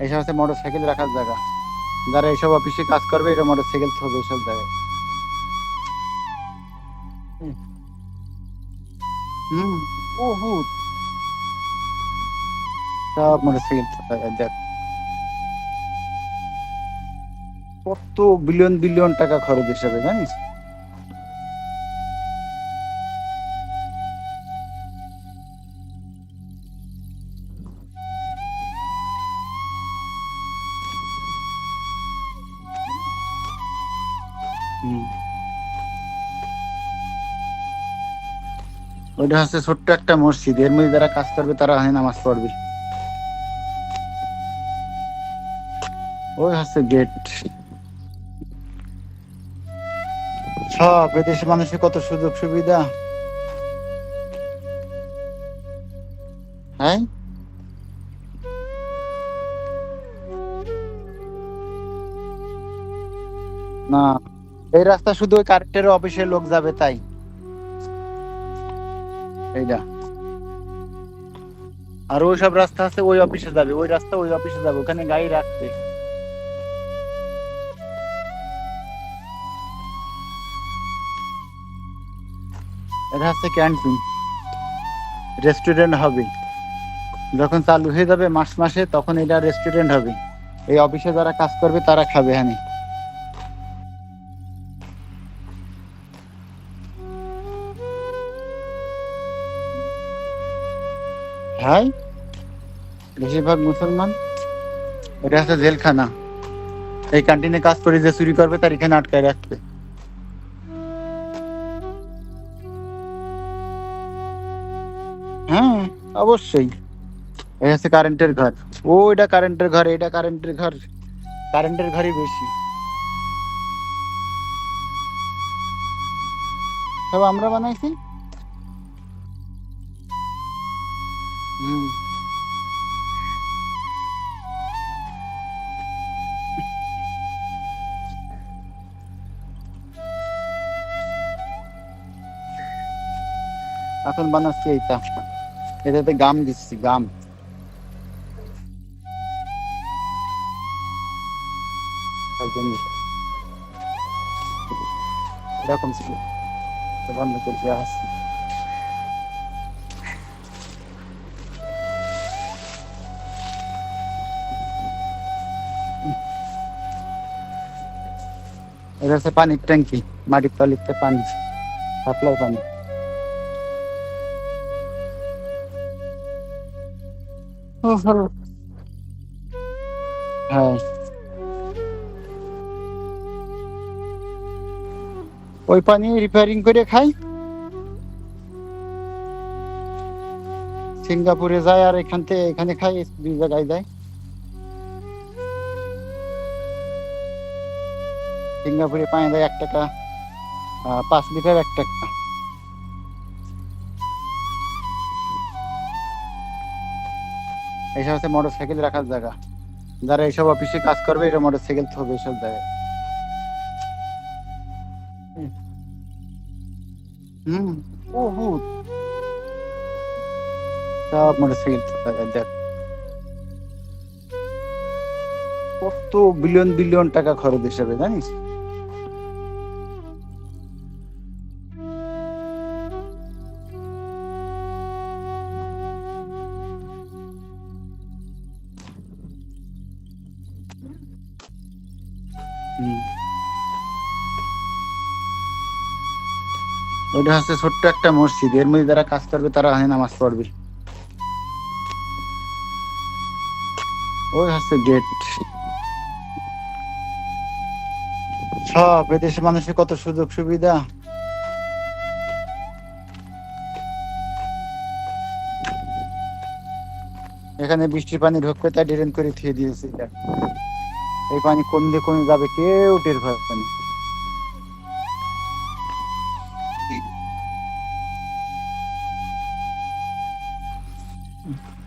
এইসব হচ্ছে motor cycle রাখার জায়গা। যারা এইসব অফিসে কাজ করবে এটা মোটর সাইকেল থাকবে এইসব জায়গায়। হুম। বহুত সব মোটর দেখ। কত বিলিয়ন বিলিয়ন টাকা খরচ হিসাবে, জানিস? ওইটা হচ্ছে ছোট্ট একটা মসজিদ। এর মধ্যে যারা কাজ করবে, তারা হয় নামাজ পড়বে। ওই হচ্ছে গেট সব এদেশে মানুষের কত সুযোগ সুবিধা। হ্যাঁ? না, এই রাস্তা শুধু ওই কারেন্টের অফিসের লোক যাবে, তাই। এইটা আর ওই সব রাস্তা আছে, ওই অফিসে যাবে। ওই রাস্তা, ওই অফিসে যাবে। ওখানে গাড়ি রাখবে। এটা হচ্ছে ক্যান্টিন। রেস্টুরেন্ট হবে। যখন চালু হয়ে যাবে মাস মাসে, তখন এটা রেস্টুরেন্ট হবে। এই অফিসে যারা কাজ করবে, তারা খাবে হ্যাঁ হাই বেশিরভাগ মুসলমান, এটা হচ্ছে জেলখানা। এই ক্যান্টিনে কাজ করে যে চুরি করবে, তার এখানে আটকায় রাখবে। হ্যাঁ অবশ্যই। এই হচ্ছে কারেন্টের ঘর। ও, এটা কারেন্টের ঘর, এটা কারেন্টের ঘর। কারেন্টের ঘরই বেশি। সব আমরা বানাইছি? এখন বানাচ্ছি এইটা। এটাতে গাম দিচ্ছি, গাম। এরকম ছিল। বন্ধ করে দেওয়া হচ্ছে। এটা হচ্ছে পানির ট্যাঙ্কি, মাটির তলিতে পানি, সাপ্লাই পানি। হ্যাঁ। ওই পানি রিপেয়ারিং করে খাই। সিঙ্গাপুরে যায় আর এখান থেকে এখানে খাই, দুই জায়গায় যায়। সিঙ্গাপুরে পানি দেয় এক টাকা পাঁচ লিটার এক টাকা। এইসব হচ্ছে মোটর সাইকেল রাখার জায়গা। যারা এইসব অফিসে কাজ করবে এটা মোটর সাইকেল থাকবে এইসব জায়গায় কত বিলিয়ন বিলিয়ন টাকা খরচ হিসাবে জানিস? ওইটা হচ্ছে ছোট্ট একটা মসজিদ। এর মধ্যে যারা কাজ করবে তারা হয় নামাজ পড়বে। ওই হচ্ছে গেট সব এদেশে মানুষের কত সুযোগ সুবিধা। এখানে বৃষ্টির পানি ঢুকবে তাই ড্রেন করে থিয়ে দিয়েছে। এই পানি কম দিয়ে কমে যাবে কেউ টের পাবে না Mm-hmm.